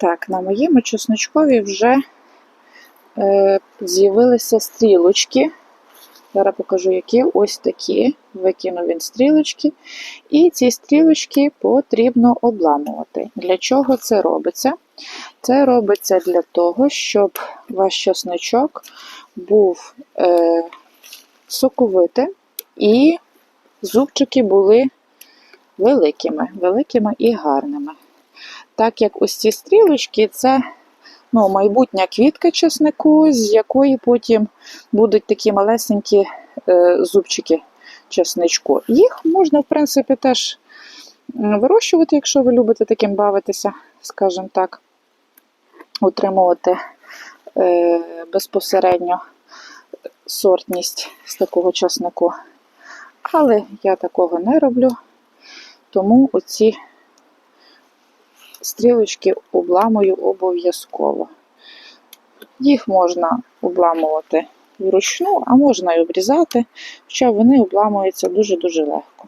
Так, на моєму чесночкові вже е, з'явилися стрілочки. Зараз покажу, які ось такі. Викинув він стрілочки. І ці стрілочки потрібно обламувати. Для чого це робиться? Це робиться для того, щоб ваш чесночок був е, соковитим і зубчики були великими, великими і гарними. Так як ось ці стрілочки це ну, майбутня квітка чеснику, з якої потім будуть такі малесенькі е, зубчики чесничку. Їх можна, в принципі, теж вирощувати, якщо ви любите таким бавитися, скажімо так, утримувати е, безпосередньо сортність з такого чеснику. Але я такого не роблю, тому оці стрілочки обламую обов'язково. Їх можна обламувати вручну, а можна і обрізати, хоча вони обламуються дуже-дуже легко.